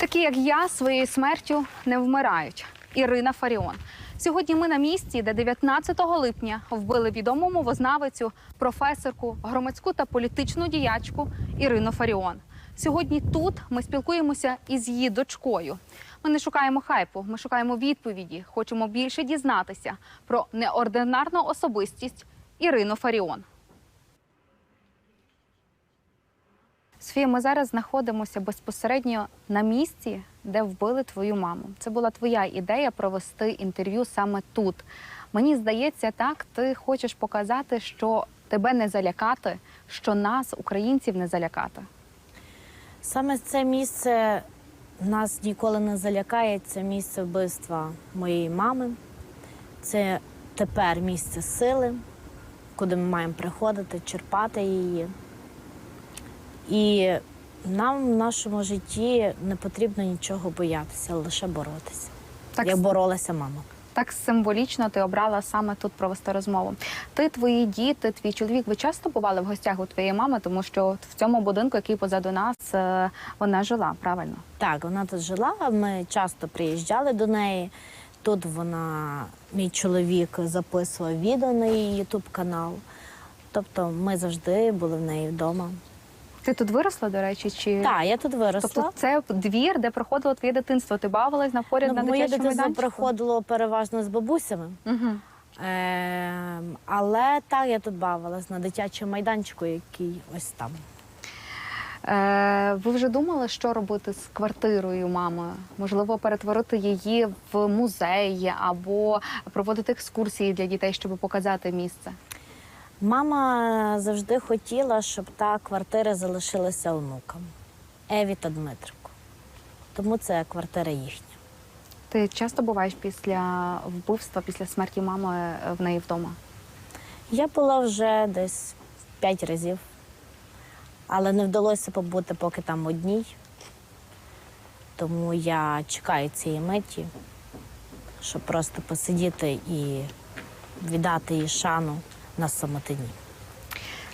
Такі, як я, своєю смертю не вмирають. Ірина Фаріон. Сьогодні ми на місці, де 19 липня вбили відому мовознавицю, професорку, громадську та політичну діячку Ірину Фаріон. Сьогодні тут ми спілкуємося із її дочкою. Ми не шукаємо хайпу, ми шукаємо відповіді. Хочемо більше дізнатися про неординарну особистість Ірину Фаріон. Софія, ми зараз знаходимося безпосередньо на місці, де вбили твою маму. Це була твоя ідея провести інтерв'ю саме тут. Мені здається, так ти хочеш показати, що тебе не залякати, що нас, українців, не залякати. Саме це місце нас ніколи не залякає. Це місце вбивства моєї мами. Це тепер місце сили, куди ми маємо приходити, черпати її. І нам в нашому житті не потрібно нічого боятися, лише боротися. Так, Як боролася мама. так символічно ти обрала саме тут провести розмову. Ти, твої діти, твій чоловік, ви часто бували в гостях у твоєї мами, тому що в цьому будинку, який позаду нас, е, вона жила, правильно? Так, вона тут жила. Ми часто приїжджали до неї. Тут вона, мій чоловік, записував відео на її ютуб канал. Тобто ми завжди були в неї вдома. Ти тут виросла, до речі, чи Так, я тут виросла. тобто це двір, де проходило твоє дитинство? Ти бавилась на поряд на ну, моє дитячому дитинство майданчику? приходило переважно з бабусями. Угу. Е, але так, я тут бавилась на дитячому майданчику, який ось там. Е, ви вже думали, що робити з квартирою мами? Можливо, перетворити її в музей або проводити екскурсії для дітей, щоб показати місце? Мама завжди хотіла, щоб та квартира залишилася онукам Еві та Дмитрику. Тому це квартира їхня. Ти часто буваєш після вбивства, після смерті мами е, в неї вдома? Я була вже десь п'ять разів, але не вдалося побути поки там одній. Тому я чекаю цієї миті, щоб просто посидіти і віддати їй шану на самотині.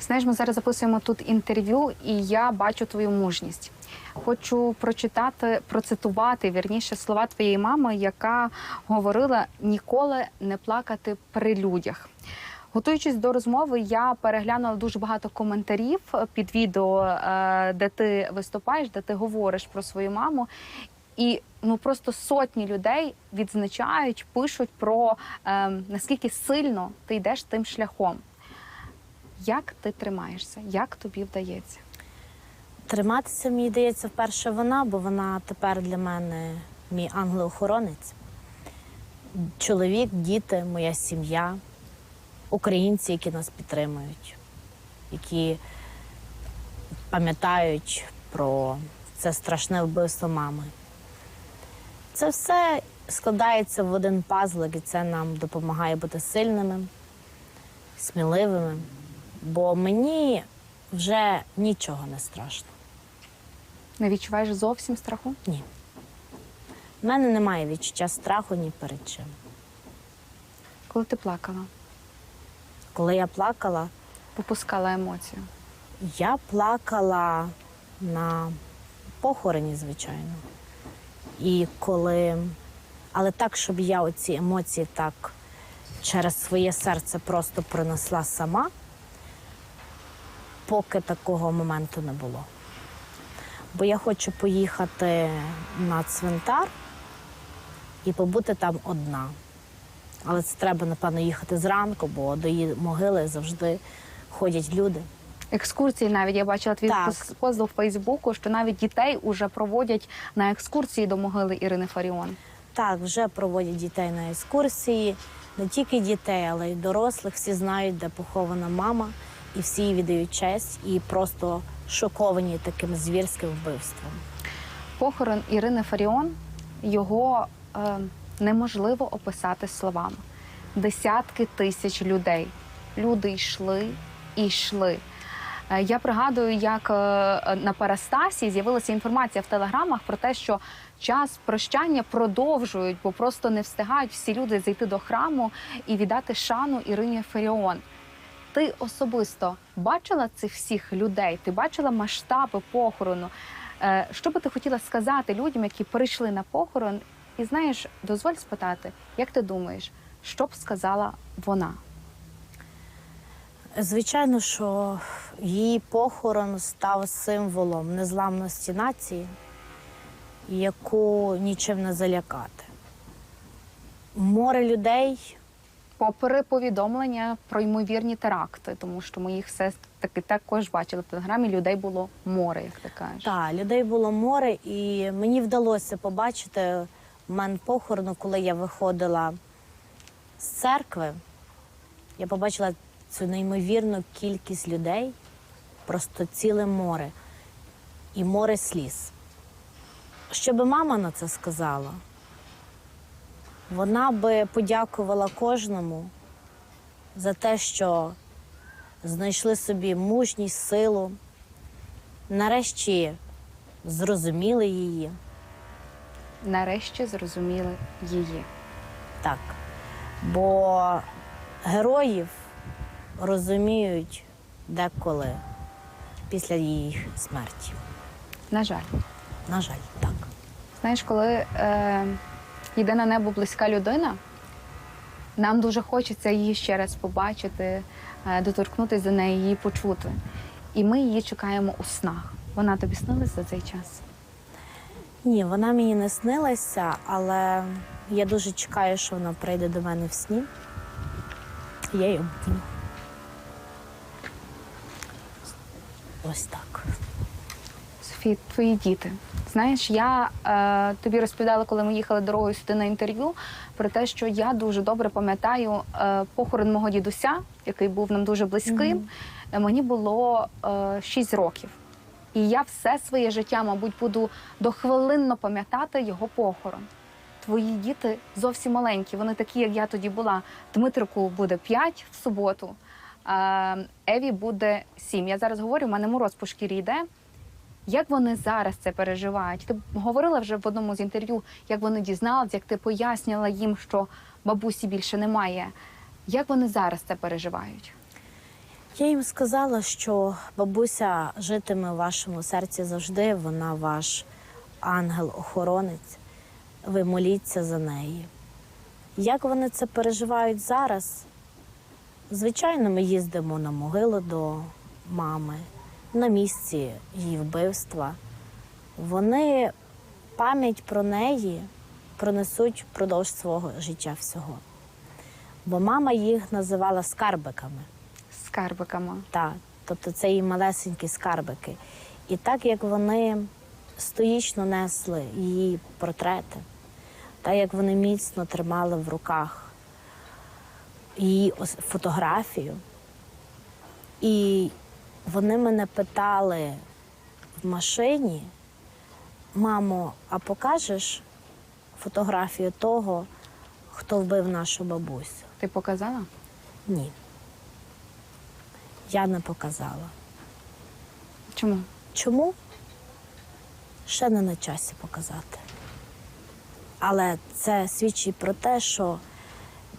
Знаєш, ми зараз записуємо тут інтерв'ю, і я бачу твою мужність. Хочу прочитати, процитувати вірніше слова твоєї мами, яка говорила ніколи не плакати при людях. Готуючись до розмови, я переглянула дуже багато коментарів під відео, е, де ти виступаєш, де ти говориш про свою маму. І ну просто сотні людей відзначають, пишуть про е, наскільки сильно ти йдеш тим шляхом. Як ти тримаєшся? Як тобі вдається? Триматися, мені здається, вперше вона, бо вона тепер для мене мій ангел-охоронець. Чоловік, діти, моя сім'я, українці, які нас підтримують, які пам'ятають про це страшне вбивство мами. Це все складається в один пазлик, і це нам допомагає бути сильними, сміливими. Бо мені вже нічого не страшно. Не відчуваєш зовсім страху? Ні. У мене немає відчуття страху ні перед чим. Коли ти плакала, Коли я плакала, попускала емоцію. я плакала на похороні, звичайно. І коли. Але так, щоб я оці емоції так через своє серце просто принесла сама, поки такого моменту не було. Бо я хочу поїхати на цвинтар і побути там одна. Але це треба, напевно, їхати зранку, бо до її могили завжди ходять люди. Екскурсії навіть я бачила твій Так. пост у Фейсбуку, що навіть дітей уже проводять на екскурсії до могили Ірини Фаріон. Так, вже проводять дітей на екскурсії, не тільки дітей, але й дорослих. Всі знають, де похована мама, і всі їй віддають честь і просто шоковані таким звірським вбивством. Похорон Ірини Фаріон його е, неможливо описати словами. Десятки тисяч людей. Люди йшли і йшли. Е, Я пригадую, як е, на Парастасі з'явилася інформація в телеграмах про те, що час прощання продовжують, бо просто не встигають всі люди зайти до храму і віддати шану Ірині Фаріон. Ти особисто бачила цих всіх людей? Ти бачила масштаби похорону? Е, Що би ти хотіла сказати людям, які прийшли на похорон? І знаєш, дозволь спитати, як ти думаєш, що б сказала вона? Звичайно, що її похорон став символом незламності нації, яку нічим не залякати. Море людей Попри повідомлення про ймовірні теракти, тому що ми їх все таки також бачили в телеграмі. Людей було море, як ти кажеш. Так, людей було море, і мені вдалося побачити в мене похорону, коли я виходила з церкви. Я побачила цю неймовірну кількість людей, просто ціле море і море сліз. Що би мама на це сказала? Вона би подякувала кожному за те, що знайшли собі мужність, силу, нарешті зрозуміли її. Нарешті зрозуміли її. Так. Бо героїв розуміють деколи після їх смерті. На жаль. На жаль, так. Знаєш, коли е, йде на небо близька людина, нам дуже хочеться її ще раз побачити, е, доторкнутися до неї, її почути. І ми її чекаємо у снах. Вона тобі снилась за цей час? Ні, вона мені не снилася, але я дуже чекаю, що вона прийде до мене в сні. Я її обніму. Ось так. Софі, твої діти. Знаєш, я е, тобі розповідала, коли ми їхали дорогою сюди на інтерв'ю, про те, що я дуже добре пам'ятаю е, похорон мого дідуся, який був нам дуже близьким. Е, Мені було е, 6 років. І я все своє життя, мабуть, буду дохвилинно пам'ятати його похорон. Твої діти зовсім маленькі, вони такі, як я тоді була. Дмитрику буде 5 в суботу, Еві буде 7. Я зараз говорю, в мене мороз по шкірі йде. Як вони зараз це переживають? Ти говорила вже в одному з інтерв'ю, як вони дізналися, як ти пояснила їм, що бабусі більше немає. Як вони зараз це переживають? Я їм сказала, що бабуся житиме в вашому серці завжди, вона ваш ангел-охоронець. Ви моліться за неї. Як вони це переживають зараз? Звичайно, ми їздимо на могилу до мами, на місці її вбивства. Вони пам'ять про неї пронесуть впродовж свого життя всього. Бо мама їх називала скарбиками. Скарбиками. Так, тобто це її малесенькі скарбики. І так як вони стоїчно несли її портрети, так як вони міцно тримали в руках її фотографію, і вони мене питали в машині, мамо, а покажеш фотографію того, хто вбив нашу бабусю? Ти показала? Ні. Я не показала. Чому? Чому? Ще не на часі показати. Але це свідчить про те, що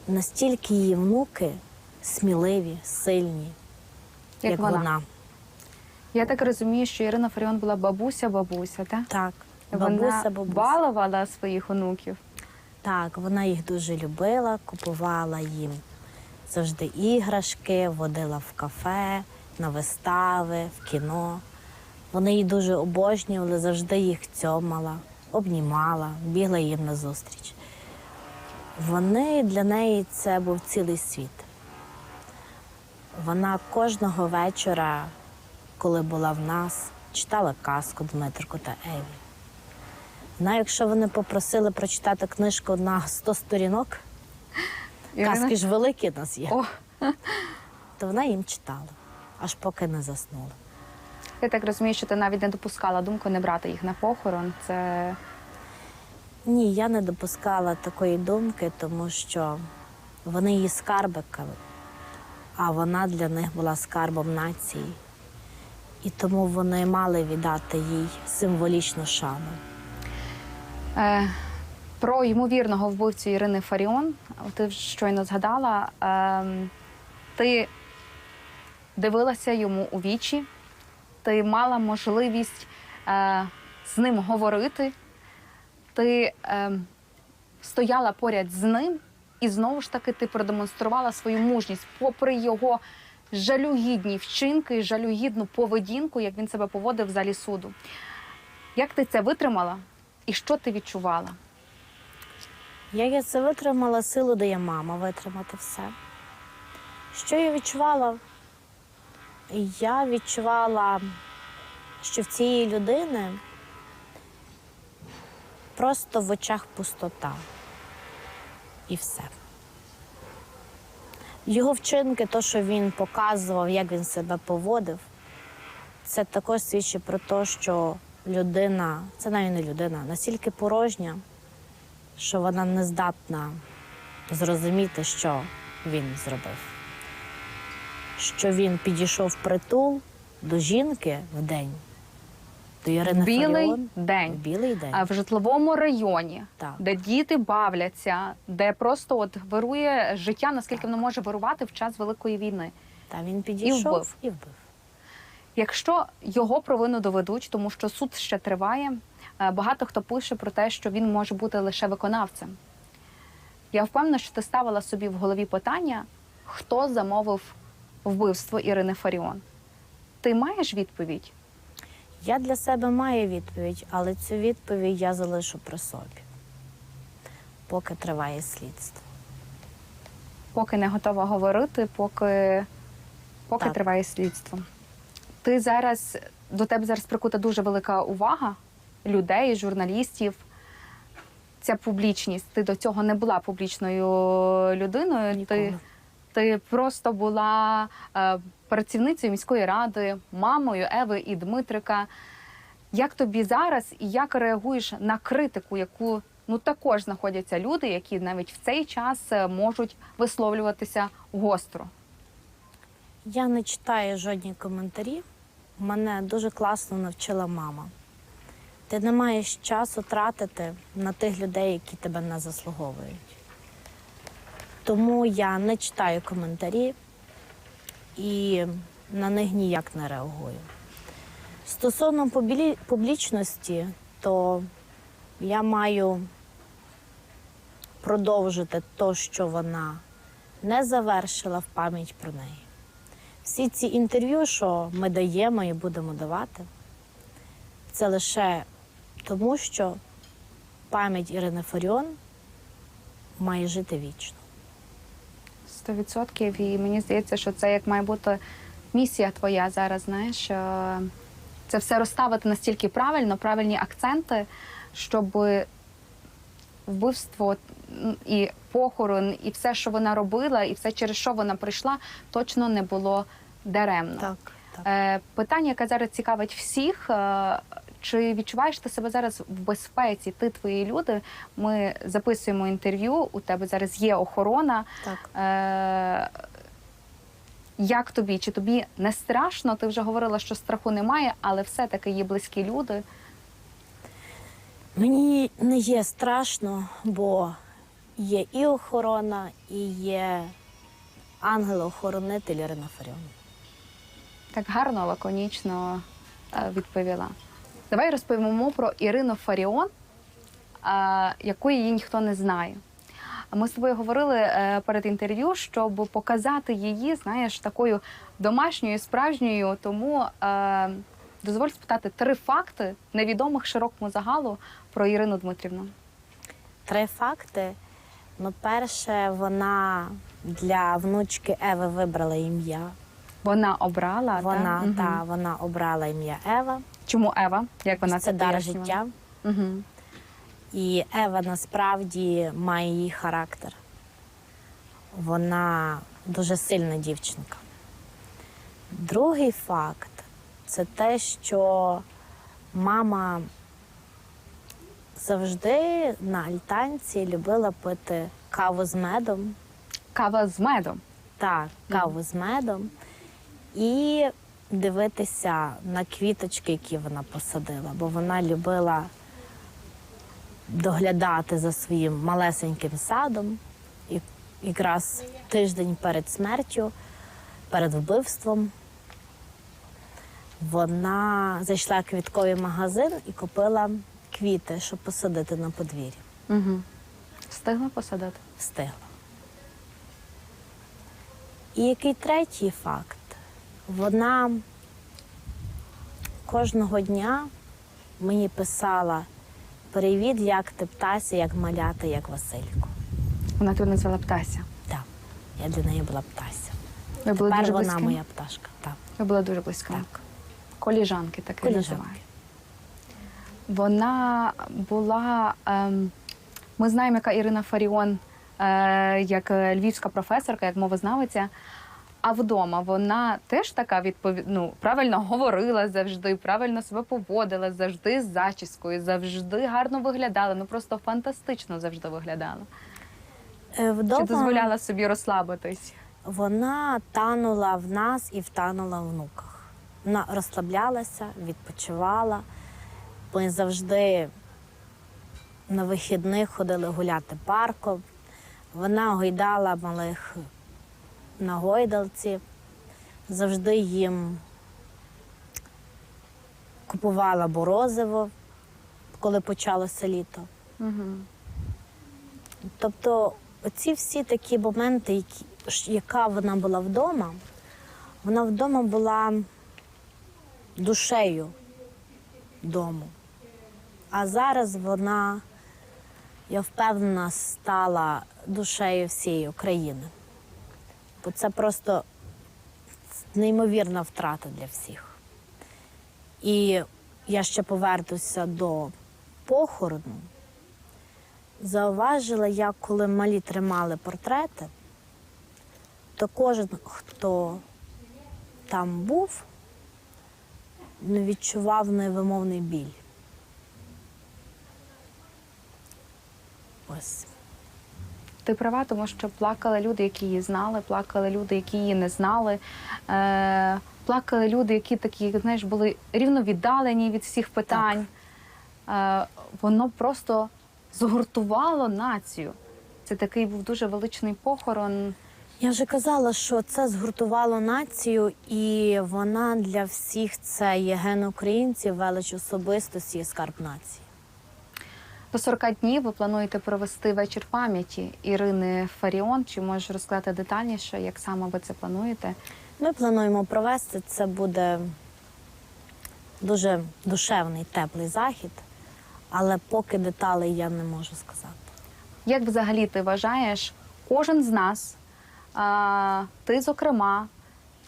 настільки її внуки сміливі, сильні, Як, як, вона. вона. Я так розумію, що Ірина Фаріон була бабуся-бабуся, так? Так, Вона бабуся, бабуся. балувала своїх онуків. Так, вона їх дуже любила, купувала їм завжди іграшки, водила в кафе, на вистави, в кіно. Вони її дуже обожнювали, завжди їх цьомала, обнімала, бігла їм назустріч. Вони для неї це був цілий світ. Вона кожного вечора, коли була в нас, читала казку Дмитрику та Еві. Вона, якщо вони попросили прочитати книжку на 100 сторінок, казки ж великі в нас є, О, то вона їм читала, аж поки не заснула. я так розумію, що ти навіть не допускала думку не брати їх на похорон. Це Ні, я не допускала такої думки, тому що вони її скарбикали, а вона для них була скарбом нації. І тому вони мали віддати їй символічну шану. Е, про ймовірного вбивцю Ірини Фаріон. Ти щойно згадала. Е, ти дивилася йому у вічі, ти мала можливість е, з ним говорити. Ти ем, стояла поряд з ним, і знову ж таки ти продемонструвала свою мужність, попри його жалюгідні вчинки, жалюгідну поведінку, як він себе поводив в залі суду. Як ти це витримала і що ти відчувала? Як я це витримала, силу дає мама витримати все. Що я відчувала? Я відчувала, що в цієї людини просто в очах пустота. І все. Його вчинки, то, що він показував, як він себе поводив, це також свідчить про те, що людина, це навіть не людина, настільки порожня, що вона не здатна зрозуміти, що він зробив. Що він підійшов притул до жінки в день, до Ірини Білий Фаріон. День. білий день. А в житловому районі, Так. де діти бавляться, де просто от вирує життя, наскільки воно може вирувати в час великої війни. Та він підійшов вбив. і вбив. Якщо його провину доведуть, тому що суд ще триває, е, багато хто пише про те, що він може бути лише виконавцем. Я впевнена, що ти ставила собі в голові питання, хто замовив вбивство Ірини Фаріон. Ти маєш відповідь? Я для себе маю відповідь, але цю відповідь я залишу при собі, поки триває слідство. Поки не готова говорити, поки, поки Так. триває слідство. Ти зараз до тебе зараз прикута дуже велика увага людей, журналістів. Ця публічність. Ти до цього не була публічною людиною. Ти, ти просто була е, працівницею міської ради, мамою Еви і Дмитрика. Як тобі зараз і як реагуєш на критику, яку ну також знаходяться люди, які навіть в цей час е, можуть висловлюватися гостро? Я не читаю жодні коментарі. Мене дуже класно навчила мама. Ти не маєш часу тратити на тих людей, які тебе не заслуговують. Тому я не читаю коментарі і на них ніяк не реагую. Стосовно публічності, то я маю продовжити те, що вона не завершила в пам'ять про неї. Всі ці інтерв'ю, що ми даємо і будемо давати, це лише тому, що пам'ять Ірини Фаріон має жити вічно. Сто відсотків. І мені здається, що це як має бути місія твоя зараз. Знаєш, е, це все розставити настільки правильно, правильні акценти, щоб вбивство і похорон, і все, що вона робила, і все, через що вона прийшла, точно не було даремно. Так, так. Е, Питання, яке зараз цікавить всіх. Чи відчуваєш ти себе зараз в безпеці? Ти твої люди? Ми записуємо інтерв'ю. У тебе зараз є охорона. так. Е, Як тобі? Чи тобі не страшно? Ти вже говорила, що страху немає, але все-таки є близькі люди. Мені не є страшно, бо є і охорона, і є ангел-охоронитель Ірина Фаріон. Так гарно, лаконічно е, відповіла. Давай розповімо про Ірину Фаріон, якої її ніхто не знає. Ми з тобою говорили е, перед інтерв'ю, щоб показати її, знаєш, такою домашньою, справжньою. Тому е, дозволь спитати три факти невідомих широкому загалу про Ірину Дмитрівну. Три факти. Ну, перше, вона для внучки Еви вибрала ім'я. Вона обрала Вона, та? та, вона обрала ім'я Ева. Чому Ева? Як вона це це дар життя. Угу. І Ева насправді має її характер. Вона дуже сильна дівчинка. Другий факт це те, що мама завжди на альтанці любила пити каву з медом. Кава з медом. Так, каву з медом і дивитися на квіточки, які вона посадила, бо вона любила доглядати за своїм малесеньким садом. І якраз тиждень перед смертю, перед вбивством, Вона зайшла в квітковий магазин і купила квіти, щоб посадити на подвір'ї. Угу. Встигла посадити? Встигла. І який третій факт? Вона кожного дня мені писала привіт, як ти птася, як малята, як Василько. Вона тебе назвала птася. Так, я для неї була птася. Ви були Тепер дуже вона близькими? моя пташка. Так. Ви були дуже близькими. Так. Коліжанки Коліжанки. називають. Вона була. Ем, ми знаємо, яка Ірина Фаріон, е, як е, львівська професорка, як мовознавиця. А вдома вона теж така відповід... ну, правильно говорила завжди, правильно себе поводила, завжди з зачіскою, завжди гарно виглядала. Ну просто фантастично завжди виглядала. Е, Вдома Чи дозволяла собі розслабитись? вона танула в нас і втанула в внуках. Вона розслаблялася, відпочивала. Ми завжди на вихідних ходили гуляти парком. Вона гойдала малих на гойдалці, завжди їм купувала морозиво, коли почалося літо. Угу. Тобто, оці всі такі моменти, які, яка вона була вдома, вона вдома була душею дому. А зараз вона, я впевнена, стала душею всієї України. Бо це просто неймовірна втрата для всіх. І я ще повернуся до похорону зауважила, як коли малі тримали портрети, то кожен, хто там був, відчував невимовний біль. Ось. Ти права, тому що плакали люди, які її знали, плакали люди, які її не знали. Е, плакали люди, які такі, знаєш, були рівно віддалені від всіх питань. Е, воно просто згуртувало націю. Це такий був дуже величний похорон. Я вже казала, що це згуртувало націю, і вона для всіх це є ген українців, велич особистості і скарб нації. До 40 днів ви плануєте провести вечір пам'яті Ірини Фаріон. Чи можеш розказати детальніше, як саме ви це плануєте? Ми плануємо провести. Це буде дуже душевний, теплий захід, але поки деталей я не можу сказати. Як взагалі ти вважаєш, кожен з нас, а, ти зокрема,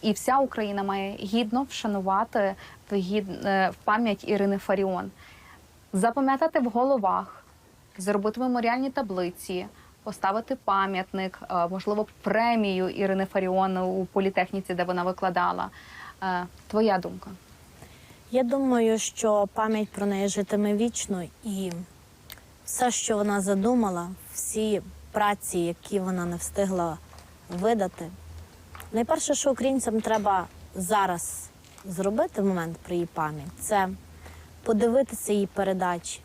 і вся Україна має гідно вшанувати в, гід... е, в пам'ять Ірини Фаріон, запам'ятати в головах, зробити меморіальні таблиці, поставити пам'ятник, е, можливо, премію Ірини Фаріон у політехніці, де вона викладала. Е, Твоя думка? Я думаю, що пам'ять про неї житиме вічно, і все, що вона задумала, всі праці, які вона не встигла видати. Найперше, що українцям треба зараз зробити в момент про її пам'ять, це подивитися її передачі,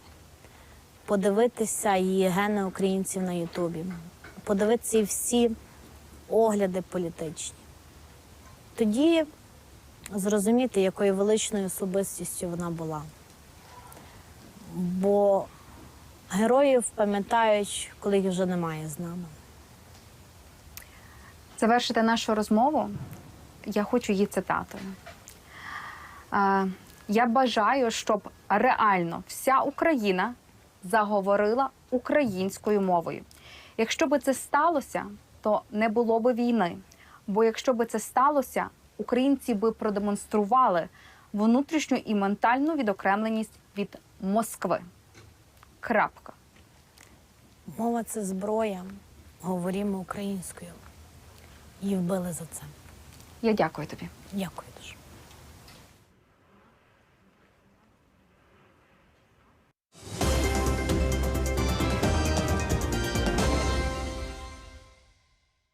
подивитися її гени українців на Ютубі, подивитися її всі огляди політичні. Тоді зрозуміти, якою величною особистістю вона була. Бо героїв пам'ятають, коли їх вже немає з нами. Завершити нашу розмову я хочу її цитатою. Я бажаю, щоб реально вся Україна заговорила українською мовою. Якщо би це сталося, то не було би війни. Бо якщо би це сталося, українці би продемонстрували внутрішню і ментальну відокремленість від Москви. Крапка. Мова це зброя, говоримо українською. Її вбили за це. Я дякую тобі. Дякую дуже.